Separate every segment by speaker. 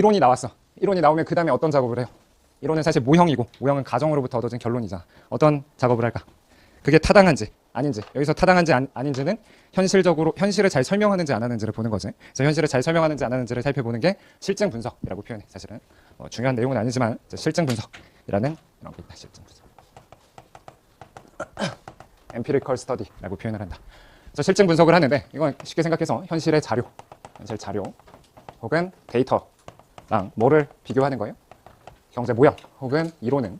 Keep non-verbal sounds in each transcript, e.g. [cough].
Speaker 1: 이론이 나왔어. 이론이 나오면 그 다음에 어떤 작업을 해요? 이론은 사실 모형이고 모형은 가정으로부터 얻어진 결론이잖아. 어떤 작업을 할까? 그게 타당한지 아닌지 여기서 타당한지 안, 아닌지는 현실적으로 현실을 잘 설명하는지 안 하는지를 보는 거지. 그래서 현실을 잘 설명하는지 안 하는지를 살펴보는 게 실증 분석이라고 표현해. 사실은 어, 중요한 내용은 아니지만 실증 분석이라는 이런 게 있다. 실증 분석. [coughs] empirical study라고 표현을 한다. 그래서 실증 분석을 하는데 이건 쉽게 생각해서 현실의 자료, 현실 자료 혹은 데이터 랑 뭐를 비교하는 거예요? 경제 모형 혹은 이론은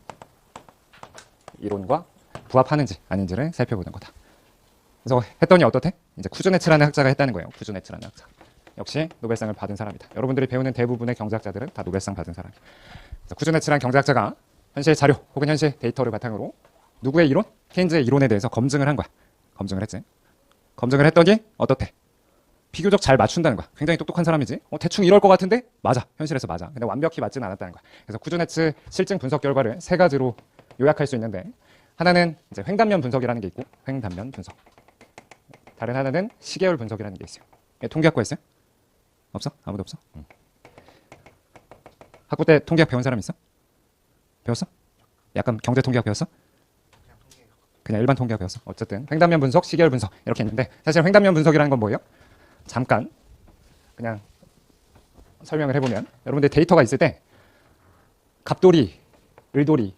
Speaker 1: 이론과 부합하는지 아닌지를 살펴보는 거다. 그래서 했더니 어떻대? 이제 쿠즈네츠라는 학자가 했다는 거예요. 쿠즈네츠라는 학자. 역시 노벨상을 받은 사람이다. 여러분들이 배우는 대부분의 경제학자들은 다 노벨상 받은 사람이에요. 쿠즈네츠라는 경제학자가 현실 자료 혹은 현실 데이터를 바탕으로 누구의 이론? 케인즈의 이론에 대해서 검증을 한 거야. 검증을 했지. 검증을 했더니 어떻대? 비교적 잘 맞춘다는 거야. 굉장히 똑똑한 사람이지. 어, 대충 이럴 것 같은데 맞아. 현실에서 맞아. 근데 완벽히 맞지는 않았다는 거야. 그래서 쿠즈네츠 실증 분석 결과를 세 가지로 요약할 수 있는데 하나는 이제 횡단면 분석이라는 게 있고 횡단면 분석. 다른 하나는 시계열 분석이라는 게 있어요. 예, 통계학과 있어요? 없어? 아무도 없어? 응. 학부 때 통계학 배운 사람 있어? 배웠어? 약간 경제 통계학 배웠어? 그냥 일반 통계학 배웠어. 어쨌든 횡단면 분석, 시계열 분석 이렇게 있는데 사실 횡단면 분석이라는 건 뭐예요? 잠깐 그냥 설명을 해보면 여러분들 데이터가 있을 때 갑돌이, 을돌이,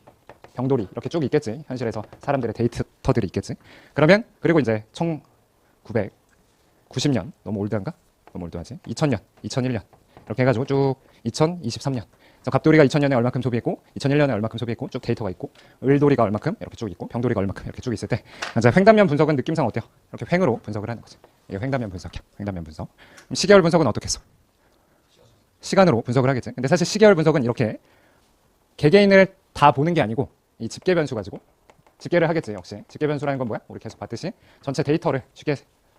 Speaker 1: 병돌이 이렇게 쭉 있겠지. 현실에서 사람들의 데이터들이 있겠지. 그러면 그리고 이제 1990년 너무 올드한가? 너무 올드하지. 2000년, 2001년 이렇게 해가지고 쭉 2023년. 갑돌이가 2000년에 얼마큼 소비했고 2001년에 얼마큼 소비했고 쭉 데이터가 있고 을돌이가 얼마큼 이렇게 쭉 있고 병돌이가 얼마큼 이렇게 쭉 있을 때 이제 횡단면 분석은 느낌상 어때요? 이렇게 횡으로 분석을 하는 거지. 이게 횡단면 분석이야. 횡단면 분석. 시계열 분석은 어떻게 했어? 시간으로 분석을 하겠지. 근데 사실 시계열 분석은 이렇게 개개인을 다 보는 게 아니고 이 집계 변수 가지고 집계를 하겠지 역시 집계 변수라는 건 뭐야? 우리 계속 봤듯이 전체 데이터를 쉽게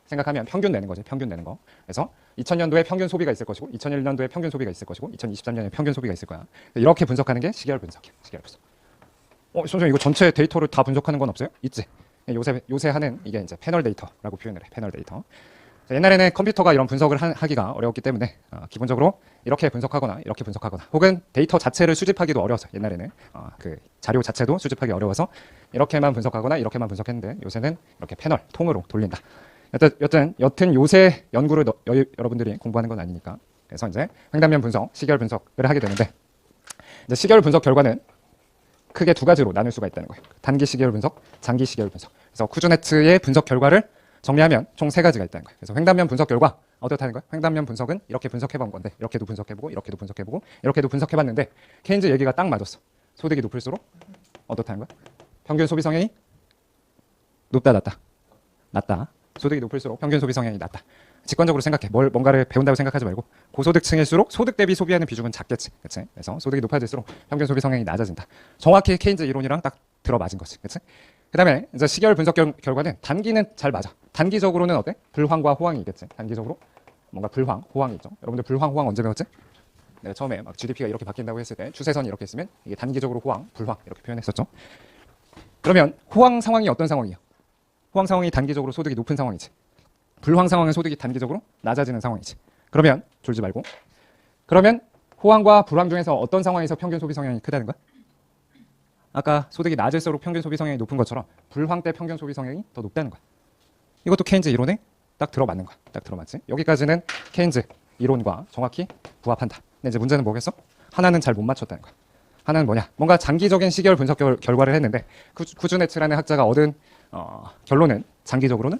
Speaker 1: 생각하면 평균 내는 거지 평균 내는 거. 그래서 2000년도에 평균 소비가 있을 것이고 2001년도에 평균 소비가 있을 것이고 2023년에 평균 소비가 있을 거야. 이렇게 분석하는 게 시계열 분석이야 시계열 분석. 어 선생님 이거 전체 데이터를 다 분석하는 건 없어요? 있지. 요새 요새 하는 이게 이제 패널 데이터라고 표현을 해 패널 데이터. 자, 옛날에는 컴퓨터가 이런 분석을 하, 하기가 어려웠기 때문에 어, 기본적으로 이렇게 분석하거나 이렇게 분석하거나 혹은 데이터 자체를 수집하기도 어려워서 옛날에는 어, 그 자료 자체도 수집하기 어려워서 이렇게만 분석하거나 이렇게만 분석했는데 요새는 이렇게 패널 통으로 돌린다. 여튼 여튼, 여튼 요새 연구를 너, 여, 여러분들이 공부하는 건 아니니까 그래서 이제 횡단면 분석, 시계열 분석을 하게 되는데 이제 시계열 분석 결과는 크게 두 가지로 나눌 수가 있다는 거예요. 단기 시계열 분석, 장기 시계열 분석. 그래서 쿠즈네츠의 분석 결과를 정리하면 총 세 가지가 있다는 거예요. 그래서 횡단면 분석 결과 어떻다는 거예요? 횡단면 분석은 이렇게 분석해 본 건데 이렇게도 분석해 보고 이렇게도 분석해 보고 이렇게도 분석해 봤는데 케인즈 얘기가 딱 맞았어. 소득이 높을수록 어떻다는 거야? 평균 소비 성향이 높다 낮다 낮다. 소득이 높을수록 평균 소비 성향이 낮다. 직관적으로 생각해. 뭘 뭔가를 배운다고 생각하지 말고 고소득층일수록 소득 대비 소비하는 비중은 작겠지. 그렇지? 그래서 소득이 높아질수록 평균 소비 성향이 낮아진다. 정확히 케인즈 이론이랑 딱 들어맞은 거지. 그렇지? 그다음에 이제 시계열 분석 결, 결과는 단기는 잘 맞아. 단기적으로는 어때? 불황과 호황이 있겠지. 단기적으로 뭔가 불황, 호황이 있죠. 여러분들 불황, 호황 언제 배웠지? 내가 처음에 막 GDP가 이렇게 바뀐다고 했을 때 추세선이 이렇게 있으면 이게 단기적으로 호황, 불황 이렇게 표현했었죠. 그러면 호황 상황이 어떤 상황이에요? 호황 상황이 단기적으로 소득이 높은 상황이지. 불황 상황은 소득이 단기적으로 낮아지는 상황이지. 그러면 졸지 말고. 그러면 호황과 불황 중에서 어떤 상황에서 평균 소비 성향이 크다는 거야? 아까 소득이 낮을수록 평균 소비 성향이 높은 것처럼 불황 때 평균 소비 성향이 더 높다는 거야. 이것도 케인즈 이론에 딱 들어맞는 거야. 딱 들어맞지? 여기까지는 케인즈 이론과 정확히 부합한다. 근데 이제 문제는 뭐겠어? 하나는 잘 못 맞췄다는 거야. 하나는 뭐냐? 뭔가 장기적인 시계열 분석 결, 결과를 했는데 구, 구즈네츠라는 학자가 얻은 어, 결론은 장기적으로는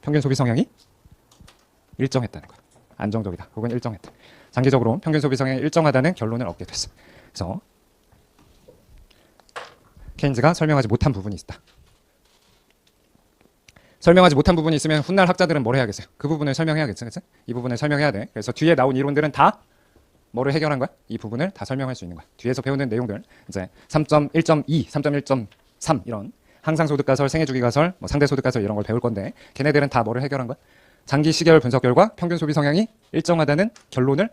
Speaker 1: 평균 소비 성향이 일정했다는 거야. 안정적이다. 혹은 일정했다. 장기적으로 평균 소비 성향이 일정하다는 결론을 얻게 됐어. 그래서 케인즈가 설명하지 못한 부분이 있다. 설명하지 못한 부분이 있으면 훗날 학자들은 뭘 해야겠어요? 그 부분을 설명해야겠지, 그치? 이 부분을 설명해야 돼. 그래서 뒤에 나온 이론들은 다 뭐를 해결한 거야? 이 부분을 다 설명할 수 있는 거야. 뒤에서 배우는 내용들 이제 3.1.2, 3.1.3 이런 항상소득 가설, 생애주기 가설, 뭐 상대소득 가설 이런 걸 배울 건데 걔네들은 다 뭐를 해결한 거야? 장기 시계열 분석 결과 평균 소비 성향이 일정하다는 결론을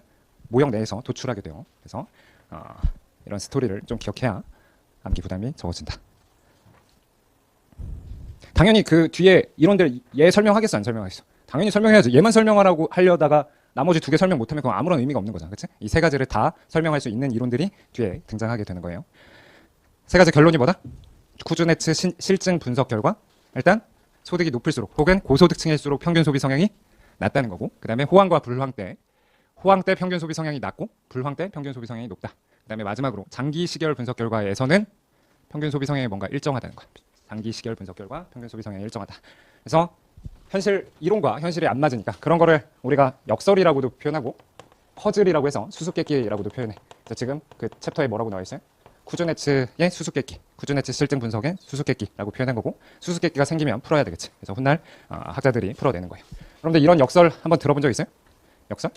Speaker 1: 모형 내에서 도출하게 돼요. 그래서 어, 이런 스토리를 좀 기억해야 암기 부담이 적어진다. 당연히 그 뒤에 이론들 얘 설명하겠어 안 설명하겠어? 당연히 설명해야지. 얘만 설명하라고 하려다가 나머지 두 개 설명 못하면 그건 아무런 의미가 없는 거잖아, 그렇지? 이 세 가지를 다 설명할 수 있는 이론들이 뒤에 등장하게 되는 거예요. 세 가지 결론이 뭐다? 쿠즈네츠 신- 실증 분석 결과 일단 소득이 높을수록 혹은 고소득층일수록 평균 소비 성향이 낮다는 거고 그다음에 호황과 불황 때 호황 때 평균 소비 성향이 낮고 불황 때 평균 소비 성향이 높다. 그다음에 마지막으로 장기 시계열 분석 결과에서는 평균 소비 성향이 뭔가 일정하다는 거야. 장기 시계열 분석 결과 평균 소비 성향이 일정하다. 그래서 현실 이론과 현실이 안 맞으니까 그런 거를 우리가 역설이라고도 표현하고 퍼즐이라고 해서 수수께끼라고도 표현해. 지금 그 챕터에 뭐라고 나와 있어요? 쿠즈네츠의 수수께끼, 쿠즈네츠 실증 분석의 수수께끼라고 표현한 거고 수수께끼가 생기면 풀어야 되겠지. 그래서 훗날 어, 학자들이 풀어내는 거예요. 여러분들 이런 역설 한번 들어본 적 있어요? 역설?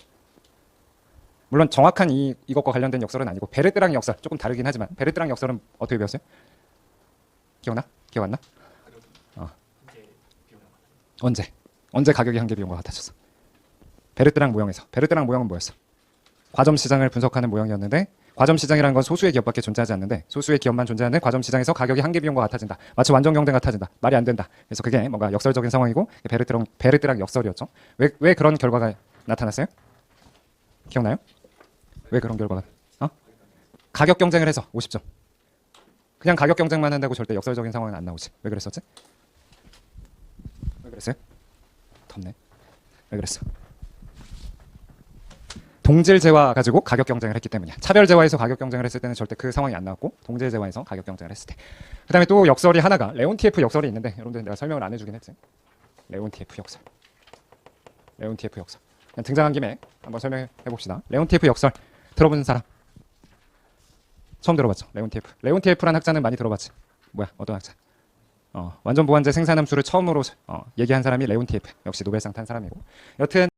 Speaker 1: 물론 정확한 이 이것과 관련된 역설은 아니고 베르트랑 역설 조금 다르긴 하지만 베르트랑 역설은 어떻게 배웠어요? 기억나? 기억 안 나? 어. 언제? 언제 가격이 한계 비용과 같아졌어? 베르트랑 모형에서 베르트랑 모형은 뭐였어? 과점 시장을 분석하는 모형이었는데 과점 시장이라는 건 소수의 기업밖에 존재하지 않는데 소수의 기업만 존재하는 과점 시장에서 가격이 한계 비용과 같아진다. 마치 완전 경쟁 같아진다. 말이 안 된다. 그래서 그게 뭔가 역설적인 상황이고 베르트랑 베르트랑 역설이었죠. 왜 왜 그런 결과가 나타났어요? 기억나요? 왜 그런 결과가? 어? 가격 경쟁을 해서 50점. 그냥 가격 경쟁만 한다고 절대 역설적인 상황은 안 나오지. 왜 그랬었지? 왜 그랬어요? 덥네. 왜 그랬어? 동질 재화 가지고 가격 경쟁을 했기 때문이야. 차별 재화에서 가격 경쟁을 했을 때는 절대 그 상황이 안 나왔고 동질 재화에서 가격 경쟁을 했을 때. 그다음에 또 역설이 하나가 레온티에프 역설이 있는데 여러분들 내가 설명을 안 해주긴 했지. 레온티에프 역설. 레온티에프 역설. 그냥 등장한 김에 한번 설명해 봅시다. 레온티에프 역설 들어본 사람? 처음 들어봤죠. 레온티에프. 레온티에프라는 학자는 많이 들어봤지. 뭐야? 어떤 학자? 어, 완전 보완제 생산 함수를 처음으로 어, 얘기한 사람이 레온티에프. 역시 노벨상 탄 사람이고. 여튼